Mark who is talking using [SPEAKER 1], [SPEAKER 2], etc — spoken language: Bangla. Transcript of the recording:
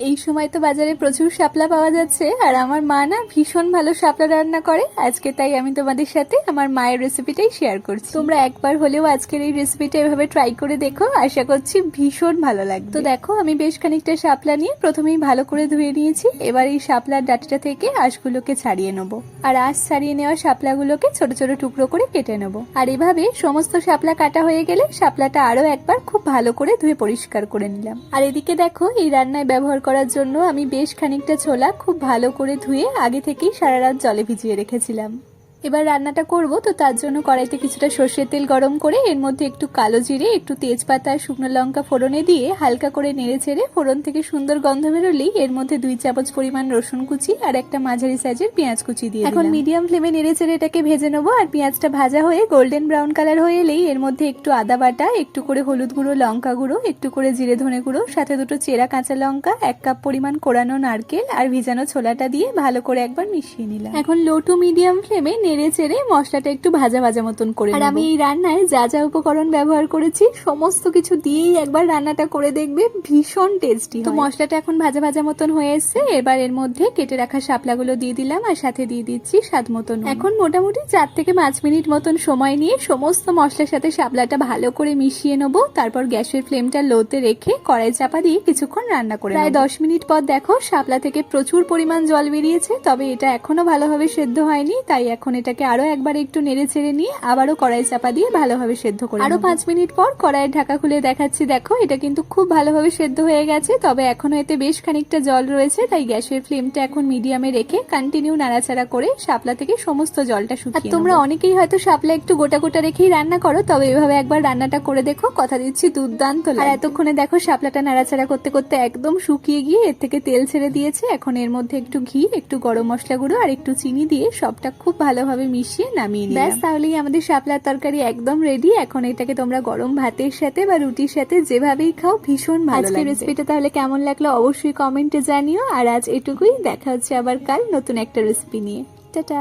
[SPEAKER 1] এই সময় তো বাজারে প্রচুর শাপলা পাওয়া যাচ্ছে, আর আমার মা না ভীষণ ভালো শাপলা রান্না করে। আজকে তাই আমি তোমাদের সাথে আমার মায়ের রেসিপিটাই শেয়ার করছি। তোমরা একবার হলেও আজকের এই রেসিপিটা এভাবে ট্রাই করে দেখো, আশা করছি ভীষণ ভালো লাগবে। তো দেখো, আমি বেশ খানিকটা শাপলা নিয়ে প্রথমেই ভালো করে ধুয়ে নিয়েছি। এবার এই শাপলার ডাটাটা থেকে আঁশগুলোকে ছাড়িয়ে নেব। আর আঁশ ছাড়িয়ে নেওয়া শাপলাগুলোকে ছোট ছোট টুকরো করে কেটে নেব। আর এভাবে সমস্ত শাপলা কাটা হয়ে গেলে শাপলাটা আরও একবার খুব ভালো করে ধুয়ে পরিষ্কার করে নিলাম। আর এদিকে দেখো, এই রান্নায় ব্যবহার করার জন্য আমি বেশ খানিকটা ছোলা খুব ভালো করে ধুয়ে আগে থেকেই সারা রাত জলে ভিজিয়ে রেখেছিলাম। এবার রান্নাটা করব তো তার জন্য কড়াইতে কিছুটা সর্ষের তেল গরম করে এর মধ্যে একটু কালো জিরে একটু তেজপাতা শুকনো লঙ্কা ফোড়নে দিয়ে হালকা করে নেড়ে ছেড়ে ফোড়ন থেকে সুন্দর গন্ধ বেরোলেই এর মধ্যে দুই চামচ পরিমাণ রসুন কুচি আর একটা মাঝারি সাইজের পেঁয়াজ কুচি দিয়ে এখন মিডিয়াম ফ্লেমে নেড়ে ছেড়ে এটাকে ভেজে নেব আর পেঁয়াজটা ভাজা হয়ে গোল্ডেন ব্রাউন কালার হয়ে এলেই এর মধ্যে একটু আদা বাটা একটু করে হলুদ গুঁড়ো লঙ্কা গুঁড়ো একটু করে জিরে ধনে গুঁড়ো সাথে দুটো চেরা কাঁচা লঙ্কা এক কাপ পরিমাণ কোরানো নারকেল আর ভিজানো ছোলাটা দিয়ে ভালো করে একবার মিশিয়ে নিলাম। এখন লো টু মিডিয়াম ফ্লেমে নেড়ে চেড়ে মশলাটা একটু ভাজা ভাজা মতন করে আর আমি এই রান্নায় যা যা উপকরণ ব্যবহার করেছি সমস্ত কিছু দিয়েই একবার রান্নাটা করে দেখবে ভীষণ টেস্টি তো মশলাটা এখন ভাজা ভাজা মতন হয়ে এসছে এবার এর মধ্যে কেটে রাখা শাপলাগুলো দিয়ে দিলাম আর সাথে দিয়ে দিচ্ছি স্বাদ মতন এখন মোটামুটি চার থেকে পাঁচ মিনিট মতন সময় নিয়ে সমস্ত মশলার সাথে শাপলাটা ভালো করে মিশিয়ে নেব তারপর গ্যাসের ফ্লেমটা লোতে রেখে কড়াই চাপা দিয়ে কিছুক্ষণ রান্না করে প্রায় দশ মিনিট পর দেখো শাপলা থেকে প্রচুর পরিমাণ জল বেরিয়েছে তবে এটা এখনও ভালোভাবে সেদ্ধ হয়নি তাই এখন এটাকে আরও একবার একটু নেড়ে ছেড়ে নিয়ে আবারও কড়াই চাপা দিয়ে ভালোভাবে সেদ্ধ করে আরও পাঁচ মিনিট পর কড়াইয়ের ঢাকা খুলে দেখাচ্ছি দেখো এটা কিন্তু খুব ভালোভাবে সেদ্ধ হয়ে গেছে তবে এখনও এতে বেশ খানিকটা জল রয়েছে তাই গ্যাসের ফ্লেমটা এখন মিডিয়ামে রেখে কন্টিনিউ নাড়াচাড়া করে শাপলা থেকে সমস্ত জলটা শুকিয়ে তোমরা অনেকেই হয়তো শাপলা একটু গোটা গোটা রেখেই রান্না করো তবে এভাবে একবার রান্নাটা করে দেখো কথা দিচ্ছি দুর্দান্ত আর এতক্ষণে দেখো শাপলাটা নাড়াচাড়া করতে করতে একদম শুকিয়ে গিয়ে এর থেকে তেল ছেড়ে দিয়েছে এখন এর মধ্যে একটু ঘি একটু গরম মশলা গুঁড়ো আর একটু চিনি দিয়ে সবটা খুব ভালোভাবে মিশিয়ে নামিয়ে নিলাম। ব্যাস তাহলেই আমাদের শাপলার তরকারি একদম রেডি এখন এটাকে তোমরা গরম ভাতের সাথে বা রুটির সাথে যেভাবেই খাও ভীষণ ভালো লাগবে। রেসিপিটা তাহলে কেমন লাগল অবশ্যই কমেন্টে জানিও। আর আজ এটুকুই। দেখা হচ্ছে আবার কাল নতুন একটা রেসিপি নিয়ে। টাটা।